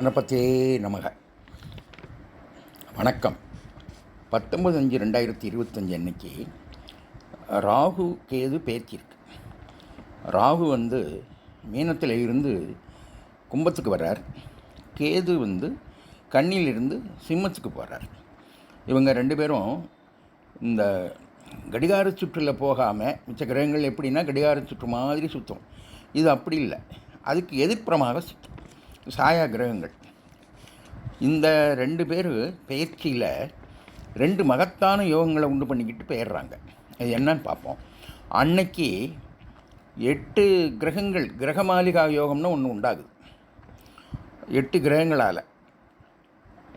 கணபத்தே நமக. வணக்கம். பத்தொம்பது அஞ்சு ரெண்டாயிரத்தி இருபத்தஞ்சி அன்னைக்கு ராகு கேது பேச்சிருக்கு ராகு வந்து மீனத்தில் இருந்து கும்பத்துக்கு வர்றார். கேது வந்து கண்ணிலிருந்து சிம்மத்துக்கு போகிறார் இவங்க ரெண்டு பேரும் இந்த கடிகார சுற்றில் போகாமல் மிச்ச கிரகங்கள் எப்படின்னா கடிகார சுற்று மாதிரி சுற்றும் இது அப்படி இல்லை. அதுக்கு எதிர்ப்புறமாக சுற்றும் சாயா கிரகங்கள் இந்த ரெண்டு பேர் பயிற்சியில் ரெண்டு மகத்தான யோகங்களை உண்டு பண்ணிக்கிட்டு போயிடுறாங்க. அது என்னன்னு பார்ப்போம். அன்னைக்கு எட்டு கிரகங்கள் கிரகமாலிகா யோகம்னு ஒன்று உண்டாகுது. எட்டு கிரகங்களால்.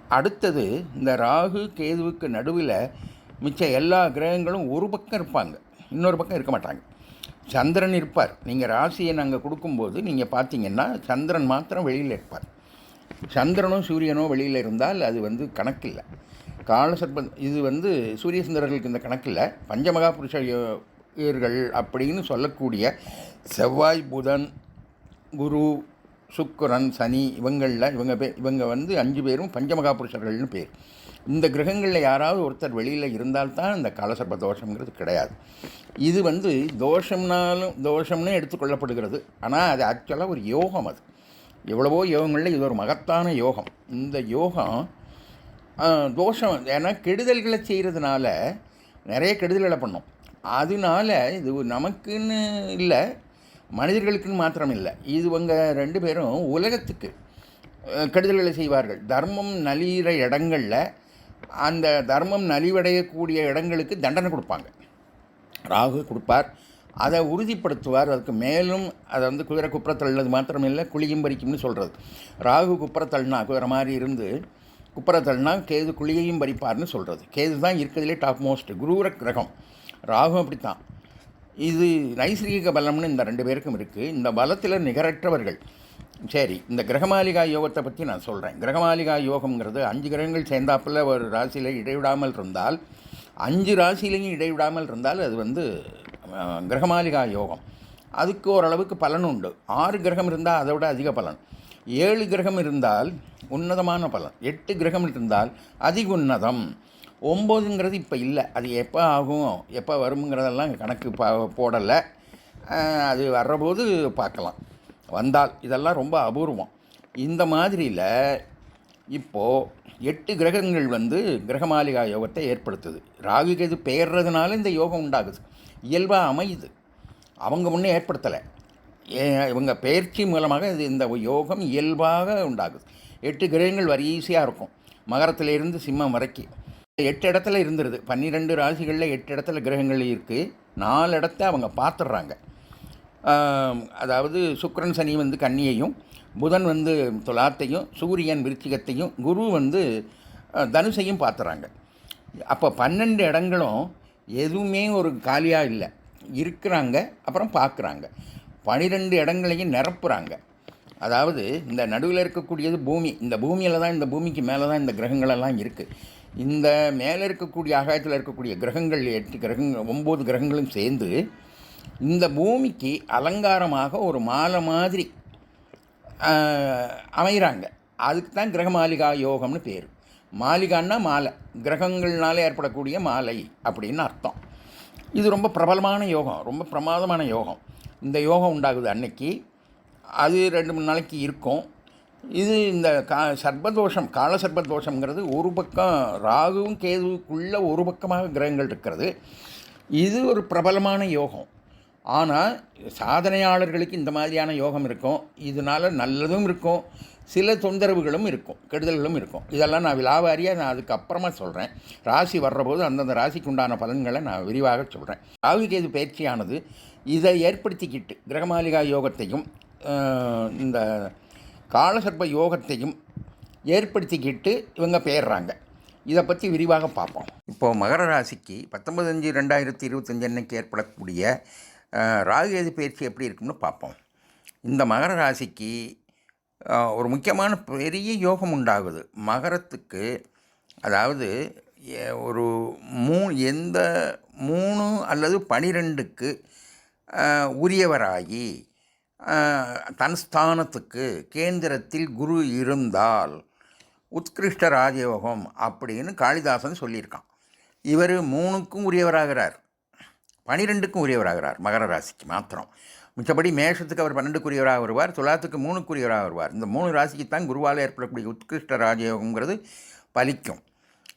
அடுத்தது இந்த ராகு கேதுவுக்கு நடுவில் மிச்ச எல்லா கிரகங்களும் ஒரு பக்கம் இருப்பாங்க. இன்னொரு பக்கம் இருக்க மாட்டாங்க. சந்திரன் இருப்பார். நீங்கள் ராசியை நாங்கள் கொடுக்கும்போது நீங்கள் பார்த்தீங்கன்னா சந்திரன் மாத்திரம் வெளியில் இருப்பார். சந்திரனும் சூரியனோ வெளியில் இருந்தால் அது வந்து கணக்கில்லை. காலசர்ப இது வந்து சூரிய சுந்தரர்களுக்கு இந்த கணக்கில் பஞ்சமகா புருஷ அப்படின்னு சொல்லக்கூடிய செவ்வாய் புதன் குரு சுக்கரன் சனி இவங்களில் இவங்க பே இவங்க வந்து அஞ்சு பேரும் பஞ்சமகா புருஷர்கள்னு பேர். இந்த கிரகங்களில் யாராவது ஒருத்தர் வெளியில் இருந்தால்தான் இந்த காலசர்ப தோஷங்கிறது கிடையாது. இது வந்து தோஷம்னாலும் தோஷம்னு எடுத்துக்கொள்ளப்படுகிறது ஆனால் அது ஆக்சுவலாக ஒரு யோகம் அது. எவ்வளவோ யோகங்களில் இது ஒரு மகத்தான யோகம். இந்த யோகம் தோஷம் ஏன்னா கெடுதல்களை செய்கிறதுனால நிறைய கெடுதல்களை பண்ணோம். அதனால இது நமக்குன்னு இல்லை மனிதர்களுக்குன்னு மாத்திரம் இல்லை. இதுவங்க ரெண்டு பேரும் உலகத்துக்கு கெடுதல்களை செய்வார்கள். தர்மம் நலிகிற இடங்களில் அந்த தர்மம் நலிவடையக்கூடிய இடங்களுக்கு தண்டனை கொடுப்பாங்க. ராகு கொடுப்பார். அதை உறுதிப்படுத்துவார். அதுக்கு மேலும் அதை வந்து குதிரை குப்புறத்தள்ளது மாத்திரம் இல்லை குழியும் பறிக்கும்னு சொல்கிறது ராகு குப்புறத்தள்ளினா குதிரை மாதிரி இருந்து குப்புறத்தள்ளினா கேது குழியையும் பறிப்பார்னு சொல்கிறது கேது தான் இருக்கிறதுலே டாப் மோஸ்ட் குரூர கிரகம். ராகு அப்படித்தான். இது நைசர்கிக பலம்னு இந்த ரெண்டு பேருக்கும் இருக்குது இந்த பலத்தில் நிகரற்றவர்கள். சரி இந்த கிரகமாலிகா யோகத்தை பற்றி நான் சொல்கிறேன் கிரகமாலிகா யோகம்ங்கிறது அஞ்சு கிரகங்கள் சேர்ந்தாப்பில் ஒரு ராசியில் இடைவிடாமல் இருந்தால் அஞ்சு ராசியிலையும் இடைவிடாமல் இருந்தால் அது வந்து கிரகமாலிகா யோகம். அதுக்கு ஓரளவுக்கு பலன் உண்டு. ஆறு கிரகம் இருந்தால் அதை விட அதிக பலன். ஏழு கிரகம் இருந்தால் உன்னதமான பலன். எட்டு கிரகம் இருந்தால் அதிக உன்னதம் ஒம்போதுங்கிறது இப்போ இல்லை. அது எப்போ ஆகும் எப்போ வருங்கிறதெல்லாம் கணக்கு பா போடலை. அது வர்றபோது பார்க்கலாம். வந்தால் இதெல்லாம் ரொம்ப அபூர்வம். இந்த மாதிரியில் இப்போது எட்டு கிரகங்கள் வந்து கிரகமாளிகா யோகத்தை ஏற்படுத்துது. ராகு கேது பெயர்றதுனால இந்த யோகம் உண்டாகுது. இயல்பாக அமையுது. அவங்க முன்னே ஏற்படுத்தலை. இவங்க பயிற்சி மூலமாக இது இந்த யோகம் இயல்பாக உண்டாகுது. எட்டு கிரகங்கள் வரிசையாக இருக்கும். மகரத்திலிருந்து சிம்மம் வரைக்கும். எட்டு இடத்துல இருந்துருது. பன்னிரெண்டு ராசிகளில் எட்டு இடத்துல கிரகங்கள் இருக்குது நாலு இடத்த அவங்க பார்த்துடுறாங்க. அதாவது சுக்கரன் சனி வந்து கன்னியையும் புதன் வந்து துலாத்தையும் சூரியன் விருச்சிகத்தையும் குரு வந்து தனுசையும் பார்த்துறாங்க. அப்போ பன்னெண்டு இடங்களும் எதுவுமே ஒரு காலியாக இல்லை. இருக்கிறாங்க அப்புறம் பார்க்குறாங்க. பனிரெண்டு இடங்களையும் நிரப்புகிறாங்க அதாவது இந்த நடுவில் இருக்கக்கூடியது பூமி இந்த பூமியில் தான் இந்த பூமிக்கு மேலே தான் இந்த கிரகங்களெல்லாம் இருக்குது இந்த மேலே இருக்கக்கூடிய ஆகாயத்தில் இருக்கக்கூடிய கிரகங்கள் எட்டு கிரகங்கள் ஒம்பது கிரகங்களும் சேர்ந்து இந்த பூமிக்கு அலங்காரமாக ஒரு மாலை மாதிரி அமைகிறாங்க. அதுக்கு தான் கிரகமாலிகா யோகம்னு பேர். மாளிகான்னா மாலை. கிரகங்கள்னால ஏற்படக்கூடிய மாலை அப்படின்னு அர்த்தம். இது ரொம்ப பிரபலமான யோகம் ரொம்ப பிரமாதமான யோகம். இந்த யோகம் உண்டாகுது அன்னைக்கு. அது ரெண்டு மூணு நாளைக்கு இருக்கும். இது இந்த கா சர்பதோஷம் கால சர்பதோஷங்கிறது ஒரு பக்கம் ராகுவும் கேதுவுக்குள்ள ஒரு பக்கமாக கிரகங்கள் இருக்கிறது. இது ஒரு பிரபலமான யோகம். ஆனால் சாதனையாளர்களுக்கு இந்த மாதிரியான யோகம் இருக்கும். இதனால் நல்லதும் இருக்கும். சில தொந்தரவுகளும் இருக்கும். கெடுதல்களும் இருக்கும். இதெல்லாம் நான் விலாவாரியாக நான் அதுக்கப்புறமா சொல்கிறேன் ராசி வர்றபோது அந்தந்த ராசிக்கு உண்டான பலன்களை நான் விரிவாக சொல்கிறேன் ராகுகேது பயிற்சியானது இதை ஏற்படுத்திக்கிட்டு கிரகமாலிகா யோகத்தையும் இந்த காலசர்ப யோகத்தையும் ஏற்படுத்திக்கிட்டு இவங்க பெயர்றாங்க. இதை பற்றி விரிவாக பார்ப்போம். இப்போது மகர ராசிக்கு பத்தொம்பது அஞ்சு ரெண்டாயிரத்தி இருபத்தஞ்சு அன்னைக்கு ஏற்படக்கூடிய ராகுகேது பயிற்சி எப்படி இருக்கும்னு பார்ப்போம். இந்த மகர ராசிக்கு ஒரு முக்கியமான பெரிய யோகம் உண்டாகுது. மகரத்துக்கு அதாவது ஒரு மூ எந்த மூணு அல்லது பனிரெண்டுக்கு உரியவராகி தன் ஸ்தானத்துக்கு கேந்திரத்தில் குரு இருந்தால் உத்கிருஷ்ட ராஜயோகம் அப்படின்னு காளிதாசன் சொல்லியிருக்கான். இவர் மூணுக்கும் உரியவராகிறார். பனிரெண்டுக்கும் உரியவராகிறார் மகர ராசிக்கு மாத்திரம். மிச்சபடி மேஷத்துக்கு அவர் பன்னெண்டுக்குரியவராக வருவார் துலாத்துக்கு மூணுக்குரியவராக வருவார். இந்த மூணு ராசிக்கு தான் குருவால் ஏற்படக்கூடிய உத்கிருஷ்ட ராஜயோகங்கிறது பலிக்கும்.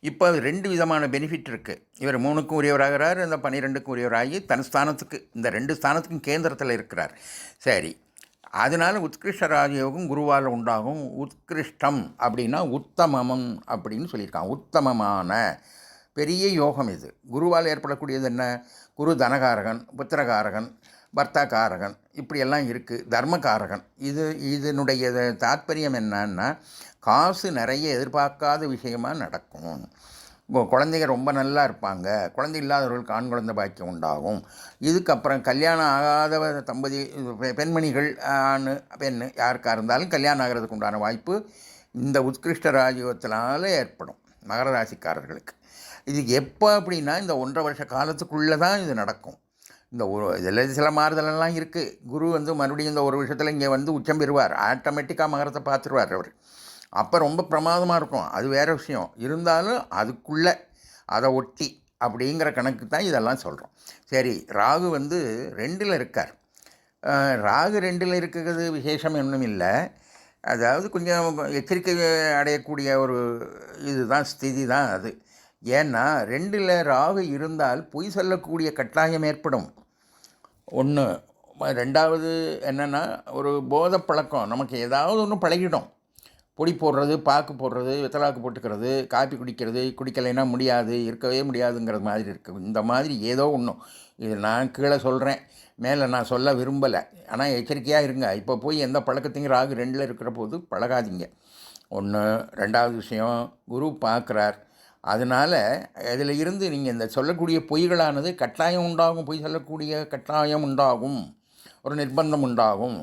இப்போ ரெண்டு விதமான பெனிஃபிட் இருக்குது இவர் மூணுக்கும் உரியவராகிறார் இந்த பன்னிரெண்டுக்கும் உரியவராகி தன் ஸ்தானத்துக்கு இந்த ரெண்டு ஸ்தானத்துக்கும் கேந்திரத்தில் இருக்கிறார். சரி அதனால் உத்கிருஷ்ட ராஜயோகம் குருவால் உண்டாகும். உத்கிருஷ்டம் அப்படின்னா உத்தமம் அப்படின்னு சொல்லியிருக்கான் உத்தமமான பெரிய யோகம் இது. குருவால் ஏற்படக்கூடியது என்ன? குரு தனகாரகன் புத்திரகாரகன் பர்த்தாகாரகன் இப்படியெல்லாம் இருக்குது தர்மகாரகன். இது இதனுடைய தாத்பரியம் என்னன்னா காசு நிறைய எதிர்பார்க்காத விஷயமா நடக்கும். குழந்தைங்க ரொம்ப நல்லா இருப்பாங்க. குழந்தை இல்லாதவர்களுக்கு ஆண் குழந்தை பாக்கியம் உண்டாகும். இதுக்கப்புறம் கல்யாணம் ஆகாத தம்பதி பெண்மணிகள் ஆண் பெண் யாருக்காக இருந்தாலும் கல்யாணம் ஆகிறதுக்கு உண்டான வாய்ப்பு இந்த உத்கிருஷ்ட ராஜயோகத்தினால ஏற்படும். மகர ராசிக்காரர்களுக்கு. இது எப்போ அப்படின்னா இந்த ஒன்றரை வருஷ காலத்துக்குள்ளே தான் இது நடக்கும். இந்த ஒரு இதில் சில மாறுதலெல்லாம் இருக்குது குரு வந்து மறுபடியும் இந்த ஒரு விஷயத்தில் இங்கே வந்து உச்சம் பெறுவார். ஆட்டோமேட்டிக்காக மகரத்தை பார்த்துருவார் அவர். அப்போ ரொம்ப பிரமாதமாக இருக்கும். அது வேறு விஷயம். இருந்தாலும் அதுக்குள்ளே அதை ஒட்டி அப்படிங்கிற கணக்கு தான் இதெல்லாம் சொல்கிறோம் சரி ராகு வந்து ரெண்டில் இருக்கார். ராகு ரெண்டில் இருக்கிறது விசேஷம் ஒன்றும் இல்லை. அதாவது கொஞ்சம் எச்சரிக்கை அடையக்கூடிய ஒரு இதுதான் ஸ்திதி தான் அது. ஏன்னா ரெண்டில் ராகு இருந்தால் பொய் சொல்லக்கூடிய கட்டாயம் ஏற்படும். ஒன்று ரெண்டாவது என்னென்னா ஒரு போதை பழக்கம் நமக்கு ஏதாவது ஒன்று பழகிடும். பொடி போடுறது பாக்கு போடுறது வெத்தலாக்கு போட்டுக்கிறது காப்பி குடிக்கிறது குடிக்கலைன்னா முடியாது இருக்கவே முடியாதுங்கிறது மாதிரி இருக்குது இந்த மாதிரி ஏதோ ஒன்றும் இது நான் கீழே சொல்கிறேன் மேலே நான் சொல்ல விரும்பலை. ஆனால் எச்சரிக்கையாக இருங்க. இப்போ போய் எந்த பழக்கத்தையும் ராகு ரெண்டில் இருக்கிற போது பழகாதீங்க. ஒன்று ரெண்டாவது விஷயம் குரு பார்க்குறார். அதனால் இதில் இருந்து நீங்கள் இந்த சொல்லக்கூடிய பொய்களானது கட்டாயம் உண்டாகும் பொய் சொல்லக்கூடிய கட்டாயம் உண்டாகும் ஒரு நிர்பந்தம் உண்டாகும்.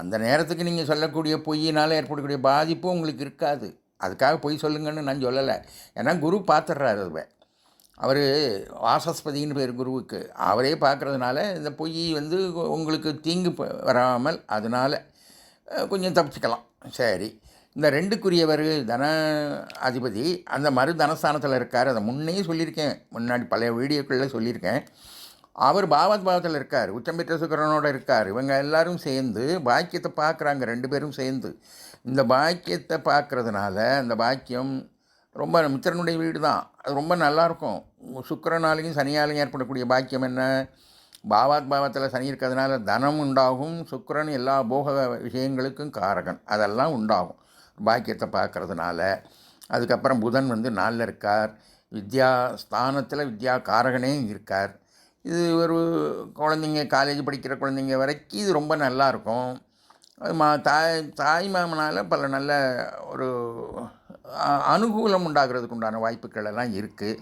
அந்த நேரத்துக்கு நீங்கள் சொல்லக்கூடிய பொய்யினால் ஏற்படக்கூடிய பாதிப்பு உங்களுக்கு இருக்காது. அதுக்காக பொய் சொல்லுங்கன்னு நான் சொல்லலை. ஏன்னா குரு பார்த்துட்றாரு அதுவே அவர் வாசஸ்பதின்னு பேர் குருவுக்கு. அவரே பார்க்குறதுனால இந்த பொய் வந்து உங்களுக்கு தீங்கு வராமல் அதனால் கொஞ்சம் தப்பிச்சுக்கலாம். சரி. இந்த ரெண்டுக்குரியவர் தன அதிபதி அந்த மறு தனஸ்தானத்தில் இருக்கார். அதை முன்னே சொல்லியிருக்கேன். முன்னாடி பழைய வீடியோக்களில் சொல்லியிருக்கேன். அவர் பாவத் பாவத்தில் இருக்கார். உச்சம் பெற்ற சுக்கரனோட இருக்கார். இவங்க எல்லாரும் சேர்ந்து பாக்கியத்தை பார்க்குறாங்க. ரெண்டு பேரும் சேர்ந்து. இந்த பாக்கியத்தை பார்க்குறதுனால அந்த பாக்கியம் ரொம்ப மித்திரனுடைய வீடு தான் அது ரொம்ப நல்லாயிருக்கும். சுக்கரனாலையும் சனியாலையும் ஏற்படக்கூடிய பாக்கியம் என்ன? பாவாத் பாவத்தில் சனி இருக்கிறதுனால தனம் உண்டாகும். சுக்கரன் எல்லா போக விஷயங்களுக்கும் காரகன். அதெல்லாம் உண்டாகும். பாக்கியத்தை பார்க்கறதுனால அதுக்கப்புறம் புதன் வந்து நாளில் இருக்கார். வித்யா ஸ்தானத்தில் வித்யா காரகனே இருக்கார். இது ஒரு குழந்தைங்க காலேஜ் படிக்கிற குழந்தைங்க வரைக்கும் இது ரொம்ப நல்லா இருக்கும். அது மா தாய் தாய் மாமனால் பல நல்ல ஒரு அனுகூலம் உண்டாகிறதுக்கு உண்டான வாய்ப்புகள் எல்லாம் இருக்குது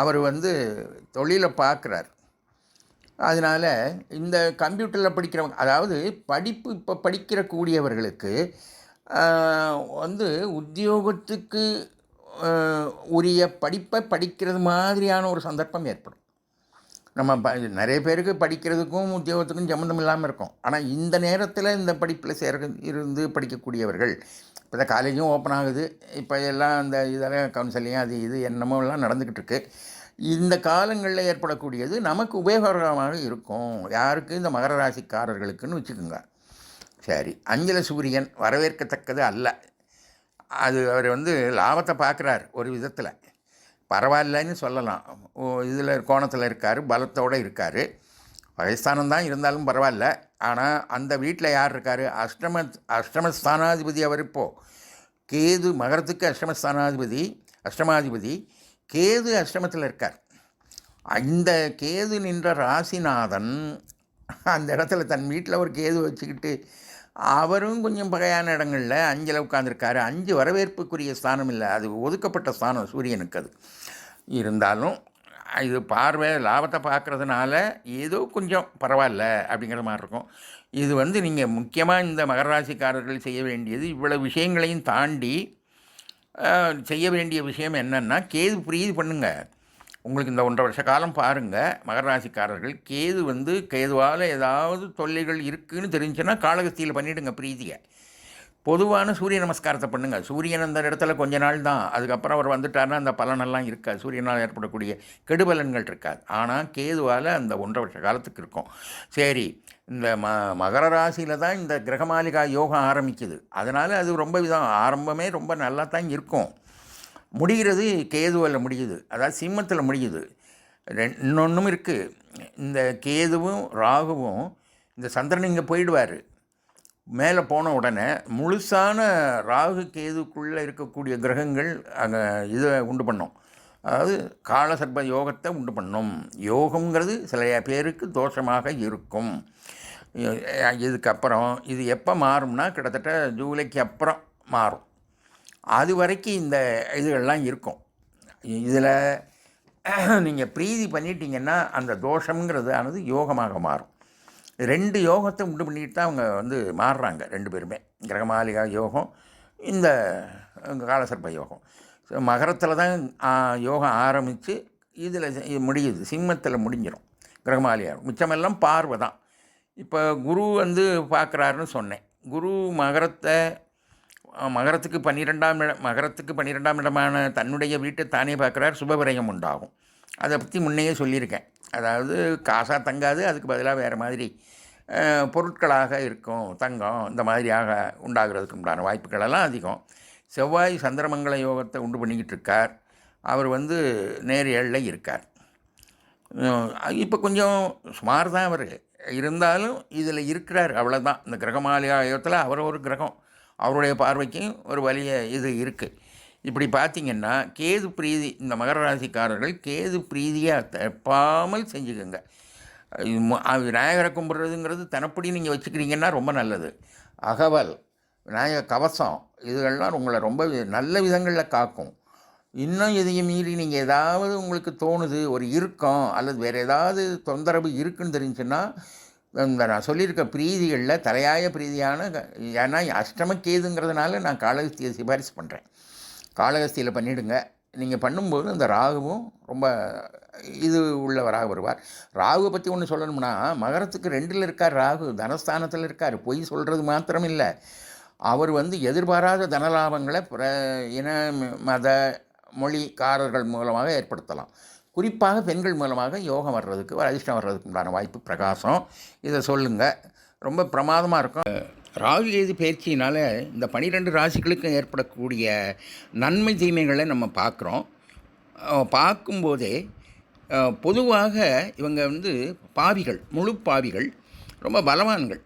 அவர் வந்து தொழிலை பார்க்குறார். அதனால் இந்த கம்ப்யூட்டரில் படிக்கிறவங்க அதாவது படிப்பு இப்போ படிக்கிற கூடியவர்களுக்கு வந்து உத்தியோகத்துக்கு உரிய படிப்பை படிக்கிறது மாதிரியான ஒரு சந்தர்ப்பம் ஏற்படும். நம்ம ப நிறைய பேருக்கு படிக்கிறதுக்கும் உத்தியோகத்துக்கும் சம்மந்தம் இல்லாமல் இருக்கும். ஆனால் இந்த நேரத்தில் இந்த படிப்பில் சேர இருந்து படிக்கக்கூடியவர்கள் இப்போ தான் காலேஜும் ஓப்பன் ஆகுது. இப்போ எல்லாம் அந்த இதெல்லாம் கவுன்சிலிங் அது இது என்னமோ எல்லாம் நடந்துக்கிட்டு இருக்கு. இந்த காலங்களில் ஏற்படக்கூடியது நமக்கு உபயோகரமாக இருக்கும். யாருக்கு? இந்த மகர ராசிக்காரர்களுக்குன்னு வச்சுக்கோங்க. சரி. அஞ்சல சூரியன் வரவேற்கத்தக்கது அல்ல. அது அவர் வந்து லாபத்தை பார்க்குறார் ஒரு விதத்தில். பரவாயில்லன்னு சொல்லலாம். இதில் கோணத்தில் இருக்கார் பலத்தோடு இருக்கார். வயஸ்தானம் தான் இருந்தாலும் பரவாயில்ல. ஆனால் அந்த வீட்டில் யார் இருக்கார்? அஷ்டம அஷ்டமஸ்தானாதிபதி அவர் இப்போது கேது மகரத்துக்கு அஷ்டமஸ்தானாதிபதி அஷ்டமாதிபதி கேது அஷ்டமத்தில் இருக்கார். அந்த கேது நின்ற ராசிநாதன் அந்த இடத்துல தன் வீட்டில் ஒரு கேது வச்சுக்கிட்டு அவரும் கொஞ்சம் பகையான இடங்களில் அஞ்சில் உட்காந்துருக்காரு அஞ்சு வரவேற்புக்குரிய ஸ்தானம் இல்லை. அது ஒதுக்கப்பட்ட ஸ்தானம் சூரியனுக்கு அது. இருந்தாலும் இது பார்வை லாபத்தை பார்க்குறதுனால ஏதோ கொஞ்சம் பரவாயில்ல அப்படிங்கிற மாதிரி இருக்கும். இது வந்து நீங்கள் முக்கியமாக இந்த மகராசிக்காரர்கள் செய்ய வேண்டியது இவ்வளவு விஷயங்களையும் தாண்டி செய்ய வேண்டிய விஷயம் என்னென்னா கேது புரியுது பண்ணுங்கள் உங்களுக்கு இந்த ஒன்றரை வருஷ காலம் பாருங்கள் மகர ராசிக்காரர்கள் கேது வந்து கேதுவால் ஏதாவது தொல்லைகள் இருக்குதுன்னு தெரிஞ்சுன்னா காலகஸ்தியில் பண்ணிவிடுங்க பிரீதியை பொதுவான சூரிய நமஸ்காரத்தை பண்ணுங்கள் சூரியன் அந்த இடத்துல கொஞ்ச நாள் தான். அதுக்கப்புறம் அவர் வந்துட்டாருன்னா அந்த பலனெல்லாம் இருக்காது. சூரியனால் ஏற்படக்கூடிய கெடுபலன்கள் இருக்காது. ஆனால் கேதுவால் அந்த ஒன்றரை வருஷ காலத்துக்கு இருக்கும். சரி இந்த ம மகர ராசியில் தான் இந்த கிரகமாளிகா யோகம் ஆரம்பிக்குது. அதனால் அது ரொம்ப விதம். ஆரம்பமே ரொம்ப நல்லா தான் இருக்கும். முடிகிறது கேதுவில் முடியுது. அதாவது சிம்மத்தில் முடியுது. ரெண் இன்னொன்றும் இருக்குது இந்த கேதுவும் ராகுவும் இந்த சந்திரன் இங்கே போயிடுவார். மேலே போன உடனே முழுசான ராகு கேதுக்குள்ளே இருக்கக்கூடிய கிரகங்கள் அங்கே இதை உண்டு பண்ணும். அதாவது காலசர்ப யோகத்தை உண்டு பண்ணும். யோகங்கிறது சில பேருக்கு தோஷமாக இருக்கும். இதுக்கப்புறம் இது எப்போ மாறும்னா கிட்டத்தட்ட ஜூலைக்கு அப்புறம் மாறும். அது வரைக்கும் இந்த இதுகள்லாம் இருக்கும். இதில் நீங்கள் பிரீதி பண்ணிட்டீங்கன்னா அந்த தோஷங்கிறது ஆனது யோகமாக மாறும். ரெண்டு யோகத்தை உண்டு பண்ணிட்டு தான் அவங்க வந்து மாறுறாங்க ரெண்டு பேருமே. கிரகமாலிகா யோகம் இந்த காலசர்ப்ப யோகம். ஸோ மகரத்தில் தான் யோகம் ஆரம்பித்து இதில் முடியுது. சிம்மத்தில் முடிஞ்சிடும் கிரகமாலியாகும் மிச்சமெல்லாம் பார்வை தான். இப்போ குரு வந்து பார்க்குறாருன்னு சொன்னேன். குரு மகரத்தை மகரத்துக்கு பன்னிரெண்டாம் இடம் மகரத்துக்கு பன்னிரெண்டாம் இடமான தன்னுடைய வீட்டை தானே பார்க்குறார் சுபவிரயம் உண்டாகும். அதை பற்றி முன்னையே சொல்லியிருக்கேன். அதாவது காசாக தங்காது அதுக்கு பதிலாக வேறு மாதிரி பொருட்களாக இருக்கும் தங்கம் இந்த மாதிரியாக உண்டாகிறதுக்கு உண்டான வாய்ப்புகளெல்லாம் அதிகம். செவ்வாய் சந்திரமங்கல யோகத்தை உண்டு பண்ணிக்கிட்டு இருக்கார். அவர் வந்து நேரியலில் இருக்கார். இப்போ கொஞ்சம் சுமார் தான் அவர். இருந்தாலும் இதில் இருக்கிறார் அவ்வளோதான் இந்த கிரகமாலயத்தில் அவர் ஒரு கிரகம். அவருடைய பார்வைக்கும் ஒரு வலிய இது இருக்குது இப்படி பார்த்தீங்கன்னா கேது பிரீதி இந்த மகர ராசிக்காரர்கள் கேது பிரீதியாக தப்பாமல் செஞ்சுக்கோங்க. விநாயகரை கும்பிட்றதுங்கிறது தனப்படி நீங்கள் வச்சுக்கிறீங்கன்னா ரொம்ப நல்லது. அகவல் விநாயக கவசம் இதுகள்லாம் உங்களை ரொம்ப நல்ல விதங்களில் காக்கும். இன்னும் எதையும் மீறி நீங்கள் ஏதாவது உங்களுக்கு தோணுது ஒரு இறுக்கம் அல்லது வேறு ஏதாவது தொந்தரவு இருக்குன்னு தெரிஞ்சுன்னா இந்த நான் சொல்லியிருக்க பிரீதிகளில் தலையாய பிரீதியான க- ஏன்னா அஷ்டமக்கேதுங்கிறதுனால நான் காளகஸ்தியை சிபாரிசு பண்ணுறேன் காளகஸ்தியில் பண்ணிவிடுங்க நீங்கள் பண்ணும்போது அந்த ராகுவும் ரொம்ப இது உள்ளவராக வருவார். ராகுவை பற்றி ஒன்று சொல்லணும்னா மகரத்துக்கு ரெண்டில் இருக்கார் ராகு தனஸ்தானத்தில் இருக்கார். பொய் சொல்கிறது மாத்திரம் இல்லை அவர் வந்து எதிர்பாராத தனலாபங்களை பிற இன மத மொழிக்காரர்கள் மூலமாக ஏற்படுத்தலாம். குறிப்பாக பெண்கள் மூலமாக யோகம் வர்றதுக்கு அதிர்ஷ்டம் வர்றதுக்கு உண்டான வாய்ப்பு பிரகாசம். இதை சொல்லுங்கள் ரொம்ப பிரமாதமாக இருக்கும். ராகு கேது பயிற்சியினால் இந்த பனிரெண்டு ராசிகளுக்கும் ஏற்படக்கூடிய நன்மை தீமைகளை நம்ம பார்க்குறோம். பார்க்கும்போதே பொதுவாக இவங்க வந்து பாவிகள் முழு பாவிகள் ரொம்ப பலவான்கள்.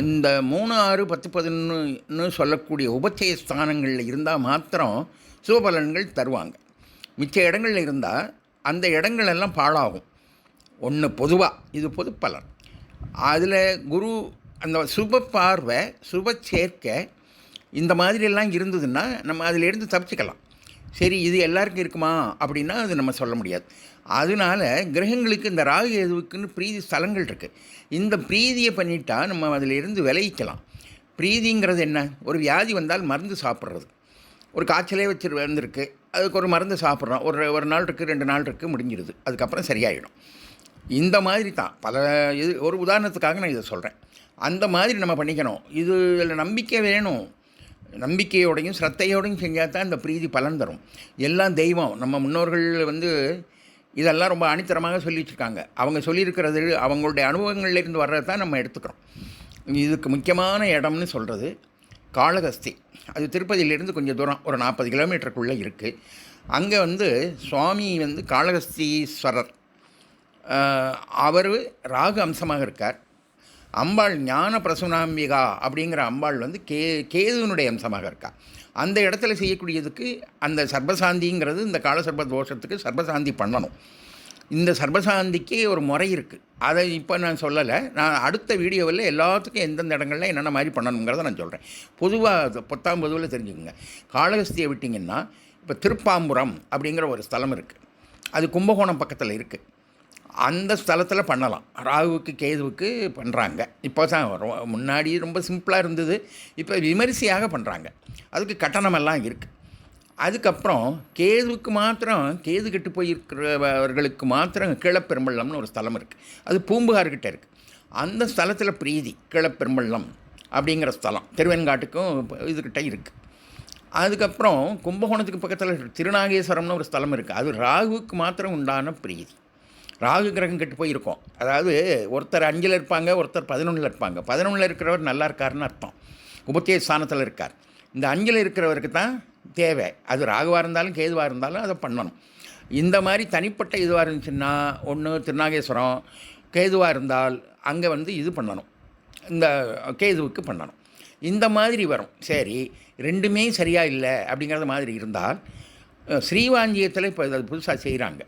அந்த மூணு ஆறு பத்து பதினொன்று சொல்லக்கூடிய உபச்சய ஸ்தானங்களில் இருந்தால் மாத்திரம் சுபபலன்கள் தருவாங்க. மிச்ச இடங்கள்ல இருந்தால் அந்த இடங்கள் எல்லாம் பாழாகும். ஒன்று பொதுவாக இது பொது பலன் அதில் குரு அந்த சுப பார்வை சுப சேர்க்கை இந்த மாதிரியெல்லாம் இருந்ததுன்னா நம்ம அதிலிருந்து தப்பிச்சுக்கலாம். சரி இது எல்லாருக்கும் இருக்குமா? அப்படின்னா அது நம்ம சொல்ல முடியாது. அதனால கிரகங்களுக்கு இந்த ராகு எதுவுக்குன்னு பிரீதி ஸ்தலங்கள் இருக்குது இந்த பிரீதியை பண்ணிட்டா நம்ம அதிலிருந்து விளைவிக்கலாம் பிரீதிங்கிறது என்ன? ஒரு வியாதி வந்தால் மருந்து சாப்பிட்றது. ஒரு காய்ச்சலே வச்சு வந்திருக்கு அதுக்கு ஒரு மருந்து சாப்பிட்றோம். ஒரு ஒரு நாள் இருக்குது ரெண்டு நாள் இருக்குது முடிஞ்சிருது. அதுக்கப்புறம் சரியாயிடும். இந்த மாதிரி தான் பல இது ஒரு உதாரணத்துக்காக நான் இதை சொல்கிறேன் அந்த மாதிரி நம்ம பண்ணிக்கணும். இது இதில் நம்பிக்கை வேணும். நம்பிக்கையோடையும் ஸ்ரத்தையோடையும் செஞ்சால் தான் இந்த பிரீதி பலன் தரும். எல்லாம் தெய்வம். நம்ம முன்னோர்கள் வந்து இதெல்லாம் ரொம்ப அணித்தரமாக சொல்லி வச்சுருக்காங்க அவங்க சொல்லியிருக்கிறது அவங்களுடைய அனுபவங்கள்லேருந்து வர்றதை தான் நம்ம எடுத்துக்கிறோம். இதுக்கு முக்கியமான இடம்னு சொல்கிறது காளகஸ்தி அது திருப்பதியிலேருந்து கொஞ்சம் தூரம் ஒரு நாற்பது கிலோமீட்டருக்குள்ளே இருக்குது அங்கே வந்து சுவாமி வந்து காளகஸ்தீஸ்வரர் அவர் ராகு அம்சமாக இருக்கார். அம்பாள் ஞான பிரசுனாம்பிகா அப்படிங்கிற அம்பாள் வந்து கே கேதுவனுடைய அம்சமாக இருக்கா. அந்த இடத்துல செய்யக்கூடியதுக்கு அந்த சர்பசாந்திங்கிறது இந்த காலசர்ப தோஷத்துக்கு சர்பசாந்தி பண்ணணும். இந்த சர்வசாந்திக்கு ஒரு முறை இருக்குது அதை இப்போ நான் சொல்லலை. நான் அடுத்த வீடியோவில் எல்லாத்துக்கும் எந்தெந்த இடங்கள்ல என்னென்ன மாதிரி பண்ணணுங்கிறத நான் சொல்கிறேன் பொதுவாக பத்தாம் பொதுவில் தெரிஞ்சுக்கோங்க. காளகஸ்தியை விட்டிங்கன்னா இப்போ திருப்பாம்புரம் அப்படிங்கிற ஒரு ஸ்தலம் இருக்குது அது கும்பகோணம் பக்கத்தில் இருக்குது அந்த ஸ்தலத்தில் பண்ணலாம். ராகுவுக்கு கேதுவுக்கு பண்ணுறாங்க இப்போ தான் ரொ- முன்னாடி ரொம்ப சிம்பிளாக இருந்தது. இப்போ விமரிசையாக பண்ணுறாங்க அதுக்கு கட்டணமெல்லாம் இருக்குது அதுக்கப்புறம் கேதுவுக்கு மாத்திரம் கேது கெட்டு போயிருக்கிறவர்களுக்கு மாத்திரம் கீழப்பெரும்பள்ளம்னு ஒரு ஸ்தலம் இருக்குது அது பூம்புகார்கிட்ட இருக்குது அந்த ஸ்தலத்தில் பிரீதி கீழப்பெரும்பள்ளம் அப்படிங்கிற ஸ்தலம். திருவெண்காட்டுக்கும் இதுக்கிட்ட இருக்குது அதுக்கப்புறம் கும்பகோணத்துக்கு பக்கத்தில் திருநாகேஸ்வரம்னு ஒரு ஸ்தலம் இருக்குது அது ராகுவுக்கு மாத்திரம் உண்டான பிரீதி. ராகு கிரகம் கெட்டு போயிருக்கோம். அதாவது ஒருத்தர் அஞ்சில் இருப்பாங்க ஒருத்தர் பதினொன்றில் இருப்பாங்க. பதினொன்றில் இருக்கிறவர் நல்லா இருக்காருன்னு அர்த்தம். உபத்திய ஸ்தானத்தில் இருக்கார். இந்த அஞ்சில் இருக்கிறவருக்கு தான் தேவை. அது ராகுவாக இருந்தாலும் கேதுவாக இருந்தாலும் அதை பண்ணணும். இந்த மாதிரி தனிப்பட்ட இதுவாக இருந்துச்சுன்னா ஒன்று திருநாகேஸ்வரம் கேதுவாக இருந்தால் அங்கே வந்து இது பண்ணணும். இந்த கேதுவுக்கு பண்ணணும். இந்த மாதிரி வரும். சரி ரெண்டுமே சரியாக இல்லை அப்படிங்கிறது மாதிரி இருந்தால் ஸ்ரீவாஞ்சியத்தில் இப்போ அது புதுசாக செய்கிறாங்க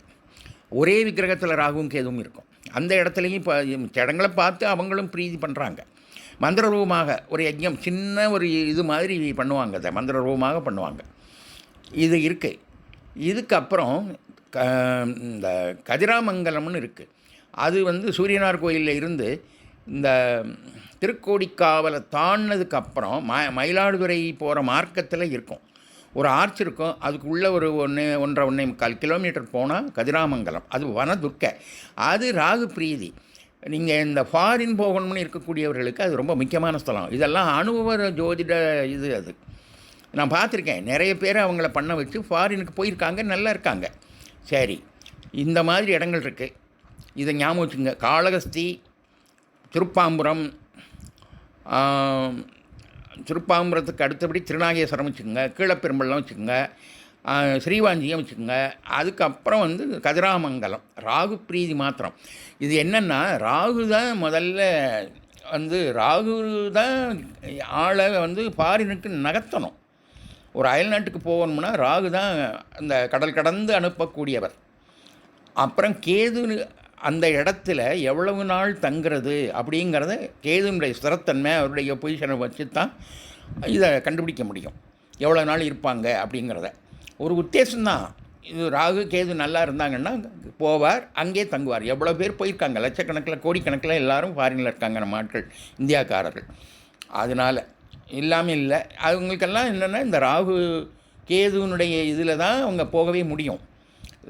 ஒரே விக்கிரகத்தில் ராகுவும் கேதுவும் இருக்கும். அந்த இடத்துலையும் இப்போ இடங்களை பார்த்து அவங்களும் பிரீதி பண்ணுறாங்க மந்திரரூபமாக ஒரு யஜ்ஞம் சின்ன ஒரு இது மாதிரி பண்ணுவாங்க அதை மந்திரரூபமாக பண்ணுவாங்க. இது இருக்குது இதுக்கப்புறம் க இந்த கதிராமங்கலம்னு இருக்குது அது வந்து சூரியனார் கோயிலில் இருந்து இந்த திருக்கோடிக்காவலை தாண்டினதுக்கப்புறம் ம மயிலாடுதுறை போகிற மார்க்கத்தில் இருக்கும். ஒரு ஆர்ச் இருக்கும். அதுக்குள்ளே ஒரு ஒன்று ஒன்றரை ஒன்றே முக்கால் கிலோமீட்டர் போனால் கதிராமங்கலம். அது வனதுர்க்கை. அது ராகு பிரீதி. நீங்கள் இந்த ஃபாரின் போகணும்னு இருக்கக்கூடியவர்களுக்கு அது ரொம்ப முக்கியமான ஸ்தலம். இதெல்லாம் அனுபவ ஜோதிட இது அது. நான் பார்த்துருக்கேன். நிறைய பேர் அவங்கள பண்ண வச்சு ஃபாரினுக்கு போயிருக்காங்க நல்லா இருக்காங்க. சரி இந்த மாதிரி இடங்கள் இருக்குது இதை ஞாபகம் வச்சுங்க காளகஸ்தி திருப்பாம்புரம் திருப்பாம்புரத்துக்கு அடுத்தபடி திருநாகேஸ்வரம் வச்சுக்கோங்க. கீழப்பெரும்பள்ளம் வச்சுக்கோங்க. ஸ்ரீவாஞ்சியம் வச்சுக்கோங்க. அதுக்கப்புறம் வந்து கதிராமங்கலம் ராகு பிரீதி மாத்திரம். இது என்னென்னா ராகு தான் முதல்ல வந்து ராகு தான் ஆளை வந்து ஃபாரினுக்கு நகர்த்தணும். ஒரு அயல்நாட்டுக்கு போகணும்னா ராகு தான் அந்த கடல் கடந்து அனுப்பக்கூடியவர். அப்புறம் கேது அந்த இடத்துல எவ்வளவு நாள் தங்குறது அப்படிங்கிறத கேதுனுடைய ஸ்திரத்தன்மை அவருடைய பொசிஷனை வச்சு தான் இதை கண்டுபிடிக்க முடியும். எவ்வளோ நாள் இருப்பாங்க அப்படிங்கிறத. ஒரு உத்தேசம்தான். இது ராகு கேது நல்லா இருந்தாங்கன்னா போவார் அங்கே தங்குவார். எவ்வளோ பேர் போயிருக்காங்க? லட்சக்கணக்கில் கோடிக்கணக்கில் எல்லாரும் ஃபாரினில் இருக்காங்க நம்ம ஆட்கள் இந்தியாக்காரர்கள். அதனால் இல்லாமல் இல்லை. அவங்களுக்கெல்லாம் என்னென்னா இந்த ராகு கேதுனுடைய இதில் தான் அவங்க போகவே முடியும்.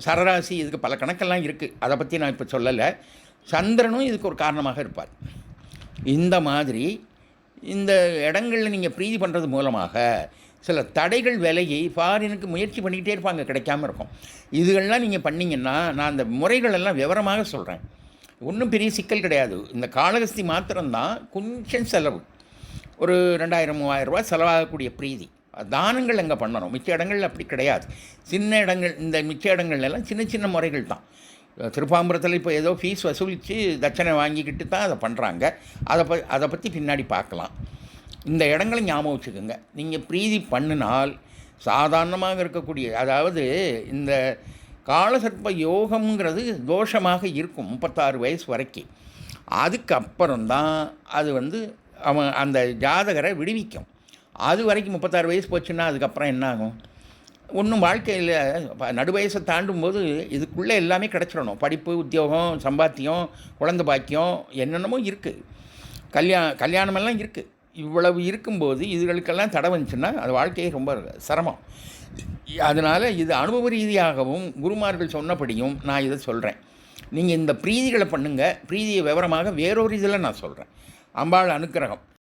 சரராசி இதுக்கு பல கணக்கெல்லாம் இருக்குது அதை பற்றி நான் இப்போ சொல்லலை. சந்திரனும் இதுக்கு ஒரு காரணமாக இருப்பார். இந்த மாதிரி இந்த இடங்களில் நீங்கள் பிரீதி பண்ணுறது மூலமாக சில தடைகள் விலையை ஃபாரினுக்கு முயற்சி பண்ணிக்கிட்டே இருப்பாங்க கிடைக்காம இருக்கும். இதுகள்லாம் நீங்கள் பண்ணிங்கன்னா நான் அந்த முறைகளெல்லாம் விவரமாக சொல்கிறேன் ஒன்றும் பெரிய சிக்கல் கிடையாது. இந்த காளகஸ்தி மாத்திரம்தான் கொஞ்சம் செலவு. ஒரு ரெண்டாயிரம் மூவாயிரம் ரூபாய் செலவாகக்கூடிய பிரீதி. தானங்கள் அங்கே பண்ணணும். மிச்ச இடங்கள் அப்படி கிடையாது. சின்ன இடங்கள் இந்த மிச்ச இடங்கள்லாம் சின்ன சின்ன முறைகள் தான். திருப்பாம்பரத்தில் இப்போ ஏதோ ஃபீஸ் வசூலித்து தட்சணை வாங்கிக்கிட்டு தான் அதை பண்ணுறாங்க அதை ப அதை பற்றி பின்னாடி பார்க்கலாம். இந்த இடங்களை ஞாபகம் வச்சுக்கோங்க. நீங்கள் பிரீதி பண்ணினால் சாதாரணமாக இருக்கக்கூடிய அதாவது இந்த காலசர்ப்ப யோகம்ங்கிறது தோஷமாக இருக்கும் முப்பத்தாறு வயசு வரைக்கும். அதுக்கப்புறம்தான் அது வந்து அவன் அந்த ஜாதகரை விடுவிக்கும். அது வரைக்கும் முப்பத்தாறு வயசு போச்சுன்னா அதுக்கப்புறம் என்ன ஆகும் ஒன்றும் வாழ்க்கையில் நடுவயசை நடு வயசை தாண்டும் போது இதுக்குள்ளே எல்லாமே கிடச்சிடணும். படிப்பு உத்தியோகம் சம்பாத்தியம் குழந்தை பாக்கியம் என்னென்னமோ இருக்குது கல்யாண கல்யாணமெல்லாம் இருக்குது இவ்வளவு இருக்கும்போது இதுகளுக்கெல்லாம் தடை வந்துச்சுன்னா அது வாழ்க்கையே ரொம்ப சிரமம். அதனால் இது அனுபவ ரீதியாகவும் குருமார்கள் சொன்னபடியும் நான் இதை சொல்கிறேன் நீங்கள் இந்த பிரீதிகளை பண்ணுங்கள் பிரீதியை விவரமாக வேறொரு இதில் நான் சொல்கிறேன் அம்பாள் அனுக்கிரகம்.